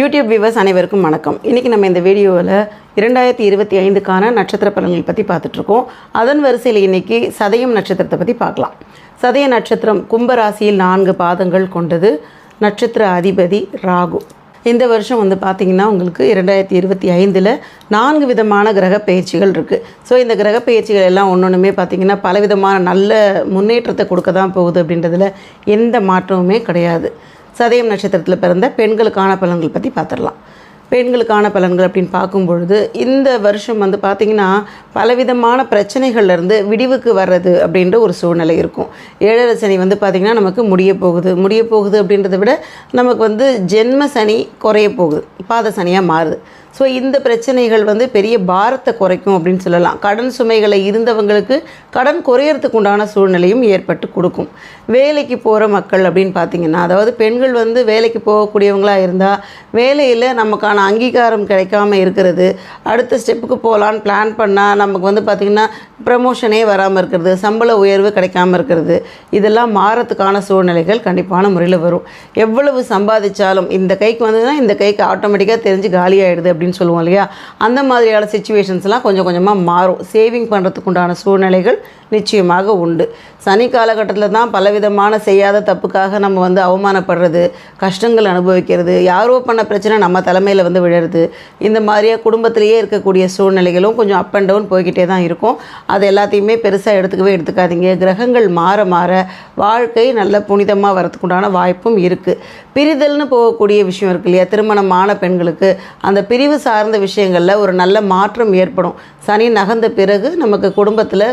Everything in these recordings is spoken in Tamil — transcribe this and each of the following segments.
யூடியூப் வியூவர்ஸ் அனைவருக்கும் வணக்கம். இன்றைக்கி நம்ம இந்த வீடியோவில் இரண்டாயிரத்தி இருபத்தி ஐந்துக்கான நட்சத்திர பலன்கள் பற்றி பார்த்துட்ருக்கோம். அதன் வரிசையில் இன்றைக்கி சதயம் நட்சத்திரத்தை பற்றி பார்க்கலாம். சதய நட்சத்திரம் கும்பராசியில் நான்கு பாதங்கள் கொண்டது. நட்சத்திர அதிபதி ராகு. இந்த வருஷம் வந்து பார்த்திங்கன்னா உங்களுக்கு இரண்டாயிரத்தி இருபத்தி ஐந்தில் நான்கு விதமான கிரக பயிற்சிகள் இருக்குது ஸோ இந்த கிரக பயிற்சிகள் எல்லாம் ஒன்று ஒன்றுமே பார்த்திங்கன்னா பலவிதமான நல்ல முன்னேற்றத்தை கொடுக்க தான் போகுது அப்படின்றதுல எந்த மாற்றமுமே கிடையாது. சதயம் நட்சத்திரத்தில் பிறந்த பெண்களுக்கான பலன்கள் பற்றி பார்த்துடலாம் பெண்களுக்கான பலன்கள் அப்படின்னு பார்க்கும் பொழுது இந்த வருஷம் வந்து பார்த்திங்கன்னா பலவிதமான பிரச்சனைகள்லேருந்து விடிவுக்கு வர்றது அப்படின்ற ஒரு சூழ்நிலை இருக்கும். ஏழரை சனி வந்து பார்த்திங்கன்னா நமக்கு முடிய போகுது. முடிய போகுது அப்படின்றத விட நமக்கு வந்து ஜென்ம சனி குறைய போகுது. பாத சனியாக மாறுது. ஸோ இந்த பிரச்சனைகள் வந்து பெரிய பாரத்தை குறைக்கும் அப்படின்னு சொல்லலாம். கடன் சுமைகளை இருந்தவங்களுக்கு கடன் குறையறதுக்கு உண்டான சூழ்நிலையும் ஏற்பட்டு கொடுக்கும். வேலைக்கு போகிற மக்கள் அப்படின்னு பார்த்தீங்கன்னா அதாவது பெண்கள் வந்து வேலைக்கு போகக்கூடியவங்களாக இருந்தால் வேலையில் நமக்கான அங்கீகாரம் கிடைக்காம இருக்கிறது. அடுத்த ஸ்டெப்புக்கு போகலான்னு பிளான் பண்ணால் நமக்கு வந்து பார்த்திங்கன்னா ப்ரமோஷனே வராமல் இருக்கிறது சம்பள உயர்வு கிடைக்காம இருக்கிறது. இதெல்லாம் மாறத்துக்கான சூழ்நிலைகள் கண்டிப்பான முறையில் வரும். எவ்வளவு சம்பாதிச்சாலும் இந்த கைக்கு வந்ததுன்னா இந்த கைக்கு ஆட்டோமேட்டிக்காக தெரிஞ்சு காலியாகிடுது அப்படின்னு சொல்லுவோம் இல்லையா? அந்த மாதிரியான சுச்சுவேஷன்ஸ்லாம் கொஞ்சம் கொஞ்சமாக மாறும். சேவிங் பண்ணுறதுக்கு உண்டான சூழ்நிலைகள் நிச்சயமாக உண்டு. சனி காலகட்டத்தில் தான் பலவிதமான செய்யாத தப்புக்காக நம்ம வந்து அவமானப்படுறது கஷ்டங்கள் அனுபவிக்கிறது யாரோ பண்ண பிரச்சனை நம்ம தலைமையில் வந்து விழுறது இந்த மாதிரியே குடும்பத்திலேயே இருக்கக்கூடிய சூழ்நிலைகளும் கொஞ்சம் அப் அண்ட் டவுன் போய்கிட்டே தான் இருக்கும். அது எல்லாத்தையுமே பெருசாக எடுத்துக்கவே எடுத்துக்காதீங்க. கிரகங்கள் மாற மாற வாழ்க்கை நல்ல புனிதமாக வரதுக்கு உண்டான வாய்ப்பும் இருக்குது பிரிதல்னு போகக்கூடிய விஷயம் இருக்கு இல்லையா? திருமணமான பெண்களுக்கு அந்த பிரிவு சார்ந்த விஷயங்களில் ஒரு நல்ல மாற்றம் ஏற்படும். சனி நகர்ந்த பிறகு நமக்கு குடும்பத்தில்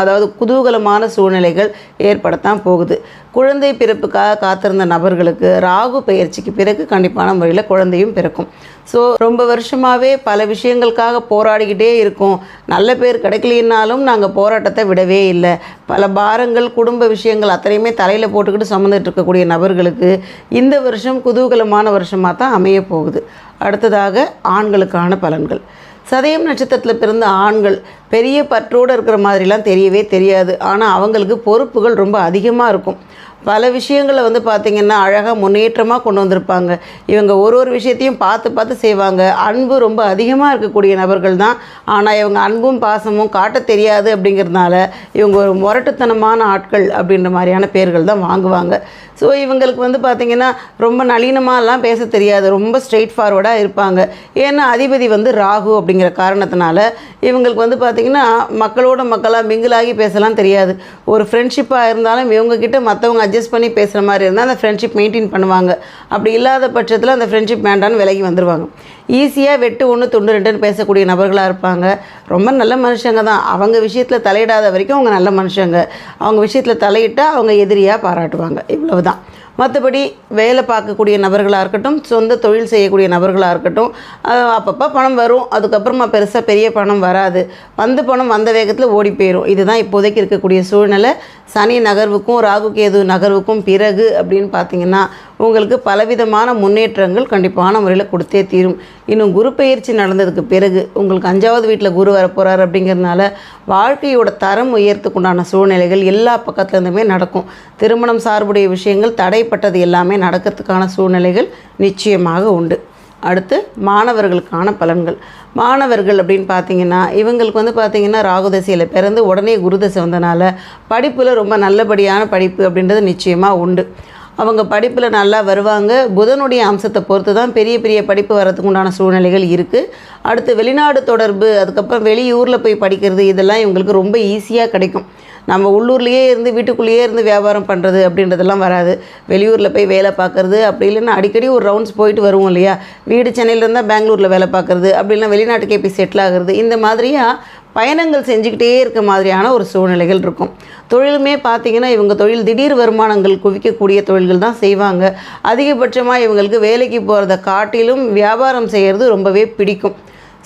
அதாவது குதூகலமான சூழ்நிலைகள் ஏற்படத்தான் போகுது. குழந்தை பிறப்புக்காக காத்திருந்த நபர்களுக்கு ராகு பயிற்சிக்கு பிறகு கண்டிப்பான முறையில் குழந்தையும் பிறக்கும். ஸோ ரொம்ப வருஷமாகவே பல விஷயங்களுக்காக போராடிக்கிட்டே இருக்கோம். நல்ல பேர் கிடைக்கலனாலும் நாங்கள் போராட்டத்தை விடவே இல்லை. பல பாரங்கள் குடும்ப விஷயங்கள் அத்தனையுமே தலையில் போட்டுக்கிட்டு சுமந்துட்டு இருக்கக்கூடிய நபர்களுக்கு இந்த வருஷம் குதூகலமான வருஷமாக தான் அமைய போகுது. அடுத்ததாக ஆண்களுக்கான பலன்கள். சதயம் நட்சத்திரத்தில் பிறந்த ஆண்கள் பெரிய பற்றோடு இருக்கிற மாதிரிலாம் தெரியவே தெரியாது. ஆனால் அவங்களுக்கு பொறுப்புகள் ரொம்ப அதிகமாக இருக்கும். பல விஷயங்களை வந்து பார்த்திங்கன்னா அழகாக முன்னேற்றமாக கொண்டு வந்திருப்பாங்க. இவங்க ஒரு ஒரு விஷயத்தையும் பார்த்து பார்த்து செய்வாங்க. அன்பு ரொம்ப அதிகமாக இருக்கக்கூடிய நபர்கள் தான். ஆனால் இவங்க அன்பும் பாசமும் காட்ட தெரியாது அப்படிங்கிறதுனால இவங்க ஒரு முரட்டுத்தனமான ஆட்கள் அப்படின்ற மாதிரியான பேர்கள் தான் வாங்குவாங்க. ஸோ இவங்களுக்கு வந்து பார்த்திங்கன்னா ரொம்ப நளினமாகலாம் பேச தெரியாது. ரொம்ப ஸ்ட்ரெயிட் ஃபார்வர்டாக இருப்பாங்க. ஏன்னா அதிபதி வந்து ராகு அப்படிங்கிற காரணத்தினால இவங்களுக்கு வந்து பார்த்திங்கன்னா மக்களோட மக்களாக மிங்கிளாகி பேசலாம் தெரியாது. ஒரு ஃப்ரெண்ட்ஷிப்பாக இருந்தாலும் இவங்கக்கிட்ட மற்றவங்க அட்ஜஸ்ட் பண்ணி பேசுகிற மாதிரி இருந்தால் அந்த ஃப்ரெண்ட்ஷிப் மெயின்டைன் பண்ணுவாங்க. அப்படி இல்லாத பட்சத்தில் அந்த ஃப்ரெண்ட்ஷிப் வேண்டான்னு விலகி வந்துடுவாங்க ஈஸியாக வெட்டு ஒன்று துண்டு ரெண்டுன்னு பேசக்கூடிய நபர்களாக இருப்பாங்க. ரொம்ப நல்ல மனுஷங்க தான். அவங்க விஷயத்தில் தலையிடாத வரைக்கும் அவங்க நல்ல மனுஷங்க. அவங்க விஷயத்தில் தலையிட்டால் அவங்க எதிரியாக பாராட்டுவாங்க. இவ்வளவு தான் மற்றபடி வேலை பார்க்கக்கூடிய நபர்களாக இருக்கட்டும் சொந்த தொழில் செய்யக்கூடிய நபர்களாக இருக்கட்டும் அப்பப்போ பணம் வரும். அதுக்கப்புறமா பெருசாக பெரிய பணம் வராது. வந்த பணம் வந்த வேகத்தில் ஓடி போயிடும் இதுதான் இப்போதைக்கு இருக்கக்கூடிய சூழ்நிலை. சனி நகர்வுக்கும் ராகு கேது நகர்வுக்கும் பிறகு அப்படின்னு பார்த்தீங்கன்னா உங்களுக்கு பலவிதமான முன்னேற்றங்கள் கண்டிப்பான முறையில் கொடுத்தே தீரும். இன்னும் குரு பயிற்சி நடந்ததுக்கு பிறகு உங்களுக்கு அஞ்சாவது வீட்டில் குரு வரப்போகிறார் அப்படிங்கிறதுனால வாழ்க்கையோட தரம் உயர்த்துக்குண்டான சூழ்நிலைகள் எல்லா பக்கத்துலேருந்துமே நடக்கும். திருமணம் சார்புடைய விஷயங்கள் தடைப்பட்டது எல்லாமே நடக்கிறதுக்கான சூழ்நிலைகள் நிச்சயமாக உண்டு. அடுத்து மாணவர்களுக்கான பலன்கள். மாணவர்கள் அப்படின்னு பார்த்தீங்கன்னா இவங்களுக்கு வந்து பார்த்தீங்கன்னா ராகுதசையில் பிறந்து உடனே குருதசை வந்தனால படிப்பில் ரொம்ப நல்லபடியான படிப்பு அப்படின்றது நிச்சயமாக உண்டு. அவங்க படிப்பில் நல்லா வருவாங்க. புதனுடைய அம்சத்தை பொறுத்து தான் பெரிய பெரிய படிப்பு வரதுக்கு உண்டான சூழ்நிலைகள் இருக்குது அடுத்து வெளிநாடு தொடர்பு அதுக்கப்புறம் வெளியூரில் போய் படிக்கிறது இதெல்லாம் இவங்களுக்கு ரொம்ப ஈஸியாக கிடைக்கும். நம்ம உள்ளூர்லேயே இருந்து வீட்டுக்குள்ளேயே இருந்து வியாபாரம் பண்ணுறது அப்படின்றதெல்லாம் வராது. வெளியூரில் போய் வேலை பார்க்குறது அப்படி இல்லைன்னா அடிக்கடி ஒரு ரவுண்ட்ஸ் போயிட்டு வருவோம் இல்லையா? வீடு சென்னையில் இருந்தால் பெங்களூரில் வேலை பார்க்குறது அப்படி இல்லைன்னா வெளிநாட்டுக்கே போய் செட்டில் ஆகுறது இந்த மாதிரியாக பயணங்கள் செஞ்சுக்கிட்டே இருக்க மாதிரியான ஒரு சூழ்நிலைகள் இருக்கும். தொழிலுமே பார்த்தீங்கன்னா இவங்க தொழில் திடீர் வருமானங்கள் குவிக்கக்கூடிய தொழில்கள் தான் செய்வாங்க. அதிகபட்சமாக இவங்களுக்கு வேலைக்கு போகிறத காட்டிலும் வியாபாரம் செய்கிறது ரொம்பவே பிடிக்கும்.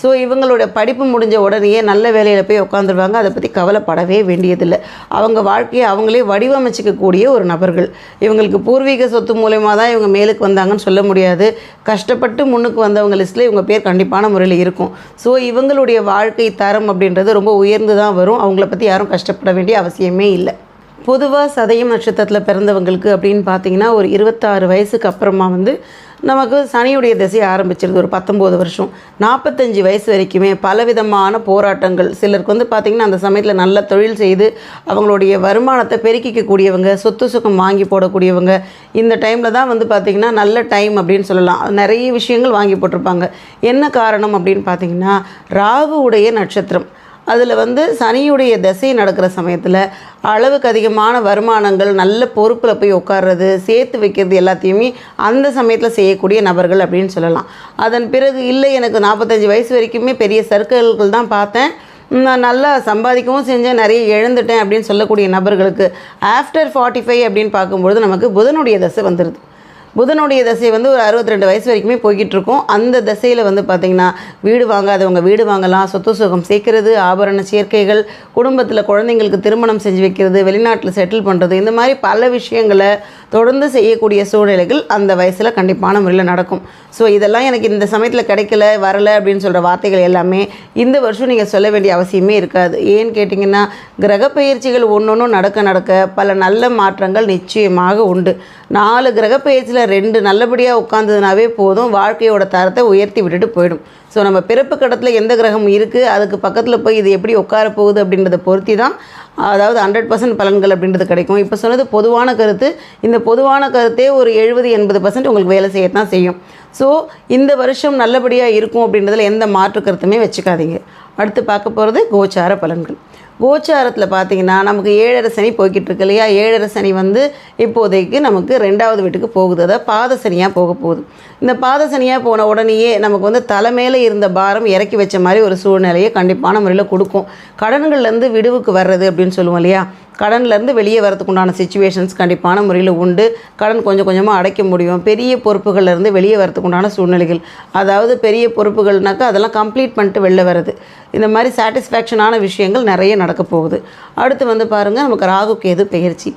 ஸோ இவங்களோட படிப்பு முடிஞ்ச உடனேயே நல்ல வேலையில் போய் உட்காந்துருவாங்க அதை பற்றி கவலைப்படவே வேண்டியதில்லை. அவங்க வாழ்க்கையை அவங்களே வடிவமைச்சிக்கக்கூடிய ஒரு நபர்கள். இவங்களுக்கு பூர்வீக சொத்து மூலயமா தான் இவங்க மேலுக்கு வந்தாங்கன்னு சொல்ல முடியாது. கஷ்டப்பட்டு முன்னுக்கு வந்தவங்க லிஸ்ட்டில் இவங்க பேர் கண்டிப்பான முறையில் இருக்கும். ஸோ இவங்களுடைய வாழ்க்கை தரம் அப்படின்றது ரொம்ப உயர்ந்து தான் வரும். அவங்கள பற்றி யாரும் கஷ்டப்பட வேண்டிய அவசியமே இல்லை. பொதுவாக சதயம் நட்சத்திரத்தில் பிறந்தவங்களுக்கு அப்படின்னு பார்த்தீங்கன்னா ஒரு இருபத்தாறு வயசுக்கு அப்புறமா வந்து நமக்கு சனியுடைய திசை ஆரம்பிச்சிருது ஒரு பத்தொம்போது வருஷம். நாற்பத்தஞ்சு வயசு வரைக்குமே பலவிதமான போராட்டங்கள். சிலருக்கு வந்து பார்த்திங்கன்னா அந்த சமயத்தில் நல்ல தொழில் செய்து அவங்களுடைய வருமானத்தை பெருக்கிக்கக்கூடியவங்க சொத்து சுகம் வாங்கி போடக்கூடியவங்க. இந்த டைமில் தான் வந்து பார்த்திங்கன்னா நல்ல டைம் அப்படின்னு சொல்லலாம். நிறைய விஷயங்கள் வாங்கி போட்டிருப்பாங்க. என்ன காரணம் அப்படின்னு பார்த்தீங்கன்னா ராகுவுடைய நட்சத்திரம். அதில் வந்து சனியுடைய திசை நடக்கிற சமயத்தில் அளவுக்கு அதிகமான வருமானங்கள் நல்ல பொறுப்பில் போய் உட்கார்றது சேர்த்து வைக்கிறது எல்லாத்தையுமே அந்த சமயத்தில் செய்யக்கூடிய நபர்கள் அப்படின்னு சொல்லலாம். அதன் பிறகு இல்லை எனக்கு நாற்பத்தஞ்சு வயசு வரைக்குமே பெரிய சர்க்கிள்கள் தான் பார்த்தேன். நான் நல்லா சம்பாதிக்கவும் செஞ்சேன் நிறைய இழந்துட்டேன் அப்படின்னு சொல்லக்கூடிய நபர்களுக்கு ஆஃப்டர் ஃபார்ட்டி ஃபைவ் அப்படின்னு பார்க்கும்பொழுது நமக்கு புதனுடைய தசை வந்துடுது புதனுடைய தசை வந்து ஒரு அறுபத்தி ரெண்டு வயசு வரைக்குமே போய்கிட்டு இருக்கும் அந்த தசையில் வந்து பார்த்திங்கன்னா வீடு வாங்காதவங்க வீடு வாங்கலாம் சொத்து சுகம் சேர்க்கறது ஆபரண சேர்க்கைகள் குடும்பத்தில் குழந்தைங்களுக்கு திருமணம் செஞ்சு வைக்கிறது வெளிநாட்டில் செட்டில் பண்ணுறது இந்த மாதிரி பல விஷயங்களை தொடர்ந்து செய்யக்கூடிய சூழ்நிலைகள் அந்த வயசில் கண்டிப்பான முறையில் நடக்கும். ஸோ இதெல்லாம் எனக்கு இந்த சமயத்தில் கிடைக்கல வரலை அப்படின்னு சொல்கிற வார்த்தைகள் எல்லாமே இந்த வருஷம் நீங்கள் சொல்ல வேண்டிய அவசியமே இருக்காது. ஏன்னு கேட்டிங்கன்னா கிரக பயிற்சிகள் ஒன்று ஒன்றும் நடக்க நடக்க பல நல்ல மாற்றங்கள் நிச்சயமாக உண்டு. நாலு கிரக பயிற்சியில் ரெண்டு நல்லபடியாக உட்காந்ததுனாவே போதும். வாழ்க்கையோட தரத்தை உயர்த்தி விட்டுட்டு போயிடும். ஸோ நம்ம பிறப்பு கடத்தில் எந்த கிரகம் இருக்குது அதுக்கு பக்கத்தில் போய் இது எப்படி உட்கார போகுது அப்படின்றத பொருத்தி தான் அதாவது ஹண்ட்ரட் பர்சன்ட் பலன்கள் அப்படின்றது கிடைக்கும். இப்போ சொன்னது பொதுவான கருத்து. இந்த பொதுவான கருத்தே ஒரு எழுபது எண்பது பர்சன்ட் உங்களுக்கு வேலை செய்யத்தான் செய்யும். ஸோ இந்த வருஷம் நல்லபடியாக இருக்கும் அப்படின்றதில் எந்த மாற்று கருத்துமே வச்சுக்காதீங்க. அடுத்து பார்க்க போகிறது கோச்சார பலன்கள். கோச்சாரத்தில் பார்த்தீங்கன்னா நமக்கு ஏழரை சனி போய்கிட்டு இருக்கு இல்லையா? ஏழரை சனி வந்து இப்போதைக்கு நமக்கு ரெண்டாவது வீட்டுக்கு போகுது. அதாவது பாத சனியாக போக போகுது. இந்த பாத சனியாக போன உடனேயே நமக்கு வந்து தலைமையில் இருந்த பாரம் இறக்கி வச்ச மாதிரி ஒரு சூழ்நிலையை கண்டிப்பான முறையில் கொடுக்கும். கடன்கள்லேருந்து விடுவுக்கு வர்றது அப்படின்னு சொல்லுவோம் இல்லையா? கடன்லேருந்து வெளியே வரத்துக்குண்டான சுச்சுவேஷன்ஸ் கண்டிப்பான முறையில் உண்டு. கடன் கொஞ்சம் கொஞ்சமாக அடைக்க முடியும். பெரிய பொறுப்புகள்லேருந்து வெளியே வரதுக்கு உண்டான சூழ்நிலைகள். அதாவது பெரிய பொறுப்புகள்னாக்கா அதெல்லாம் கம்ப்ளீட் பண்ணிட்டு வெளில வருது இந்த மாதிரி சாட்டிஸ்ஃபேக்ஷனான விஷயங்கள் நிறைய நடக்க போகுது. அடுத்து வந்து பாருங்கள் நமக்கு ராகு கேது பயிற்சி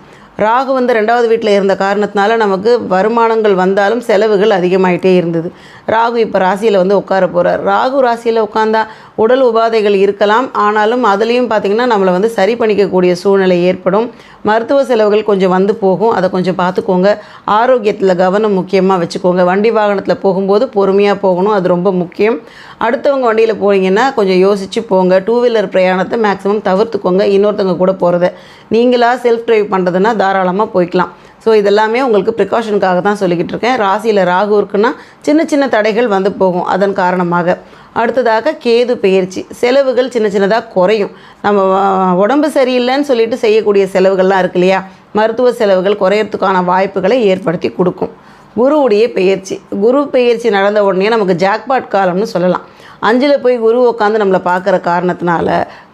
ராகு வந்து ரெண்டாவது வீட்டில் இருந்த காரணத்தினால நமக்கு வருமானங்கள் வந்தாலும் செலவுகள் அதிகமாயிட்டே இருந்தது. ராகு இப்போ ராசியில் வந்து உட்கார போகிறார் ராகு ராசியில் உட்காந்தா உடல் உபாதைகள் இருக்கலாம். ஆனாலும் அதுலேயும் பார்த்திங்கன்னா நம்மளை வந்து சரி பண்ணிக்கக்கூடிய சூழ்நிலை ஏற்படும். மருத்துவ செலவுகள் கொஞ்சம் வந்து போகும். அதை கொஞ்சம் பார்த்துக்கோங்க. ஆரோக்கியத்தில் கவனம் முக்கியமாக வச்சுக்கோங்க. வண்டி வாகனத்தில் போகும்போது பொறுமையாக போகணும். அது ரொம்ப முக்கியம். அடுத்தவங்க வண்டியில் போனீங்கன்னா கொஞ்சம் யோசித்து போங்க. டூ வீலர் பிரயாணத்தை மேக்ஸிமம் தவிர்த்துக்கோங்க. இன்னொருத்தவங்க கூட போகிறத நீங்களாக செல்ஃப் ட்ரைவ் பண்ணுறதுன்னா தாராளமாக போய்க்கலாம். ஸோ இதெல்லாமே உங்களுக்கு ப்ரிகாஷனுக்காக தான் சொல்லிக்கிட்டு இருக்கேன். ராசியில் ராகு இருக்குன்னா சின்ன சின்ன தடைகள் வந்து போகும். அதன் காரணமாக. அடுத்ததாக கேது பயிற்சி செலவுகள் சின்ன சின்னதாக குறையும். நம்ம உடம்பு சரியில்லைன்னு சொல்லிட்டு செய்யக்கூடிய செலவுகள்லாம் இருக்கு இல்லையா? மருத்துவ செலவுகள் குறையறதுக்கான வாய்ப்புகளை ஏற்படுத்தி கொடுக்கும். குருவுடைய பெயர்ச்சி. குரு பெயர்ச்சி நடந்த உடனே நமக்கு ஜாக்பாட் காலம்னு சொல்லலாம். அஞ்சில் போய் குரு உட்காந்து நம்மளை பார்க்குற காரணத்தினால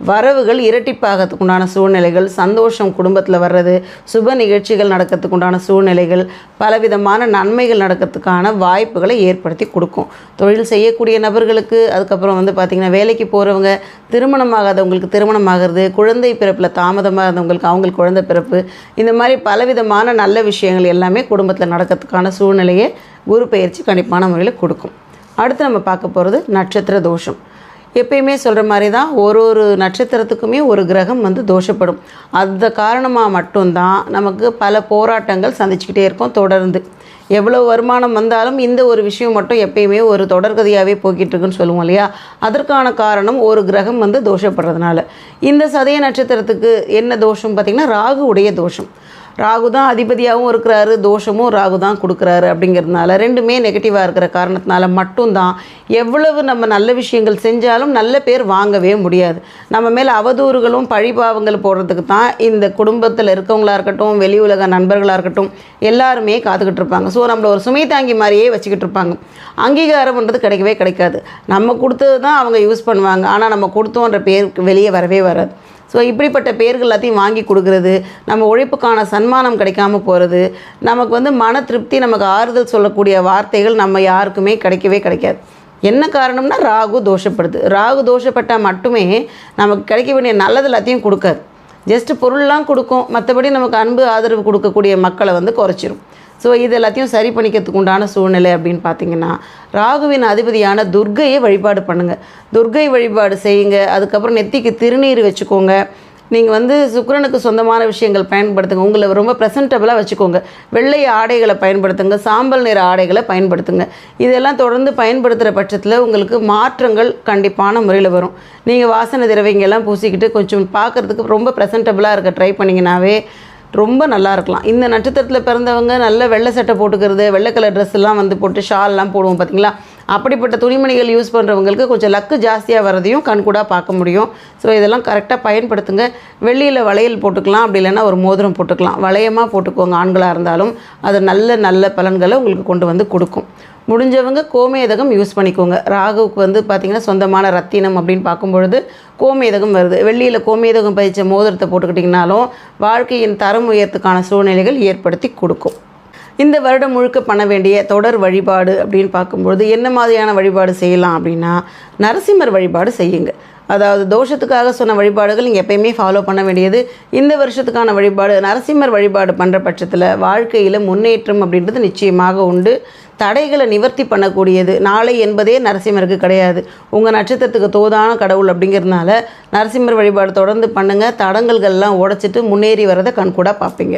வரவுகள் இரட்டிப்பாகிறதுக்கு உண்டான சூழ்நிலைகள் சந்தோஷம் குடும்பத்தில் வர்றது சுப நிகழ்ச்சிகள் நடக்கிறதுக்கு உண்டான சூழ்நிலைகள் பலவிதமான நன்மைகள் நடக்கிறதுக்கான வாய்ப்புகளை ஏற்படுத்தி கொடுக்கும். தொழில் செய்யக்கூடிய நபர்களுக்கு அதுக்கப்புறம் வந்து பார்த்திங்கன்னா வேலைக்கு போகிறவங்க திருமணமாகாதவங்களுக்கு திருமணம் ஆகிறது குழந்தை பிறப்பில் தாமதமாகாதவங்களுக்கு அவங்களுக்கு குழந்தை பிறப்பு இந்த மாதிரி பலவிதமான நல்ல விஷயங்கள் எல்லாமே குடும்பத்தில் நடக்கிறதுக்கான சூழ்நிலையை குரு பயிற்சி கண்டிப்பான முறையில் கொடுக்கும். அடுத்து நம்ம பார்க்க போகிறது நட்சத்திர தோஷம். எப்பயுமே சொல்கிற மாதிரி தான் ஒரு ஒரு நட்சத்திரத்துக்குமே ஒரு கிரகம் வந்து தோஷப்படும். அந்த காரணமாக மட்டும்தான் நமக்கு பல போராட்டங்கள் சந்திச்சுக்கிட்டே இருக்கோம் தொடர்ந்து. எவ்வளோ வருமானம் வந்தாலும் இந்த ஒரு விஷயம் மட்டும் எப்பயுமே ஒரு தொடர்கதையாகவே போய்கிட்டு இருக்குன்னு சொல்லுவோம் இல்லையா? அதற்கான காரணம் ஒரு கிரகம் வந்து தோஷப்படுறதுனால. இந்த சதய நட்சத்திரத்துக்கு என்ன தோஷம் பார்த்திங்கன்னா ராகு உடைய தோஷம். ராகு தான் அதிபதியாகவும் இருக்கிறாரு தோஷமும் ராகு தான் கொடுக்குறாரு அப்படிங்கிறதுனால ரெண்டுமே நெகட்டிவாக இருக்கிற காரணத்தினால மட்டும்தான் எவ்வளவு நம்ம நல்ல விஷயங்கள் செஞ்சாலும் நல்ல பேர் வாங்கவே முடியாது. நம்ம மேலே அவதூறுகளும் பழிபாவங்கள் போடுறதுக்கு தான் இந்த குடும்பத்தில் இருக்கவங்களாக இருக்கட்டும் வெளி உலக நண்பர்களாக இருக்கட்டும் எல்லாருமே காத்துக்கிட்டு இருப்பாங்க. ஸோ நம்மளை ஒரு சுமை தாங்கி மாதிரியே வச்சுக்கிட்டு இருப்பாங்க. அங்கீகாரம்ன்றது கிடைக்கவே கிடைக்காது. நம்ம கொடுத்தது தான் அவங்க யூஸ் பண்ணுவாங்க. ஆனால் நம்ம கொடுத்தோன்ற பேர் வெளியே வரவே வராது. ஸோ இப்படிப்பட்ட பேர்கள் எல்லாத்தையும் வாங்கி கொடுக்கறது நம்ம உழைப்புக்கான சன்மானம் கிடைக்காம போகிறது நமக்கு வந்து மன திருப்தி நமக்கு ஆறுதல் சொல்லக்கூடிய வார்த்தைகள் நம்ம யாருக்குமே கிடைக்கவே கிடைக்காது. என்ன காரணம்னா ராகு தோஷப்படுது. ராகு தோஷப்பட்டால் மட்டுமே நமக்கு கிடைக்க வேண்டிய நல்லது எல்லாத்தையும் கொடுக்காது. ஜஸ்ட் பொருள்லாம் கொடுக்கும். மற்றபடி நமக்கு அன்பு ஆதரவு கொடுக்கக்கூடிய மக்களை வந்து குறைச்சிரும். ஸோ இது எல்லாத்தையும் சரி பண்ணிக்கிறதுக்கு உண்டான சூழ்நிலை அப்படின்னு பார்த்தீங்கன்னா ராகுவின் அதிபதியான துர்க்கையை வழிபாடு பண்ணுங்கள் துர்க்கை வழிபாடு செய்யுங்க. அதுக்கப்புறம் நெத்திக்கு திருநீர் வச்சுக்கோங்க. நீங்கள் வந்து சுக்கரனுக்கு சொந்தமான விஷயங்கள் பயன்படுத்துங்க. உங்களை ரொம்ப ப்ரெசன்டபுளாக வச்சுக்கோங்க. வெள்ளை ஆடைகளை பயன்படுத்துங்க. சாம்பல் நிற ஆடைகளை பயன்படுத்துங்க. இதெல்லாம் தொடர்ந்து பயன்படுத்துகிற பட்சத்தில் உங்களுக்கு மாற்றங்கள் கண்டிப்பான முறையில் வரும். நீங்கள் வாசனை திரவியங்கள்லாம் பூசிக்கிட்டு கொஞ்சம் பார்க்குறதுக்கு ரொம்ப ப்ரெசன்டபுளாக இருக்க ட்ரை பண்ணிங்கனாவே ரொம்ப நல்லா இருக்கலாம். இந்த நட்சத்திரத்தில் பிறந்தவங்க நல்ல வெள்ளை சட்டை போட்டுக்கிறது வெள்ளை கலர் ட்ரெஸ் எல்லாம் வந்து போட்டு ஷால்லாம் போடுவோம் பார்த்தீங்களா அப்படிப்பட்ட துணிமணிகள் யூஸ் பண்ணுறவங்களுக்கு கொஞ்சம் லக்கு ஜாஸ்தியாக வரதையும் கண்கூடாக பார்க்க முடியும். ஸோ இதெல்லாம் கரெக்டாக பயன்படுத்துங்க. வெள்ளியில் வளையல் போட்டுக்கலாம். அப்படி இல்லைன்னா ஒரு மோதிரம் போட்டுக்கலாம். வளையமாக போட்டுக்கோங்க ஆண்களாக இருந்தாலும். அது நல்ல நல்ல பலன்களை உங்களுக்கு கொண்டு வந்து கொடுக்கும். முடிஞ்சவங்க கோமேதகம் யூஸ் பண்ணிக்கோங்க. ராகுவுக்கு வந்து பார்த்திங்கன்னா சொந்தமான ரத்தினம் அப்படின்னு பார்க்கும்பொழுது கோமேதகம் வருது. வெள்ளியில் கோமேதகம் பதிச்ச மோதிரத்தை போட்டுக்கிட்டிங்கனாலும் வாழ்க்கையின் தரம் உயர்த்துக்கான சூழ்நிலைகள் ஏற்படுத்தி கொடுக்கும். இந்த வருடம் முழுக்க பண்ண வேண்டிய தொடர் வழிபாடு அப்படின்னு பார்க்கும்பொழுது என்ன மாதிரியான வழிபாடு செய்யலாம் அப்படின்னா நரசிம்மர் வழிபாடு செய்யுங்க. அதாவது தோஷத்துக்காக சொன்ன வழிபாடுகள் நீங்கள் எப்பயுமே ஃபாலோ பண்ண வேண்டியது. இந்த வருஷத்துக்கான வழிபாடு நரசிம்மர் வழிபாடு பண்ணுற பட்சத்தில் வாழ்க்கையில் முன்னேற்றம் அப்படின்றது நிச்சயமாக உண்டு. தடைகளை நிவர்த்தி பண்ணக்கூடியது நாளை என்பதே நரசிம்மருக்கு கிடையாது. உங்கள் நட்சத்திரத்துக்கு தோதான கடவுள் அப்படிங்கிறதுனால நரசிம்மர் வழிபாடு தொடர்ந்து பண்ணுங்கள் தடங்கல்கள்லாம் உடைச்சிட்டு முன்னேறி வரதை கண்கூடாக பார்ப்பீங்க.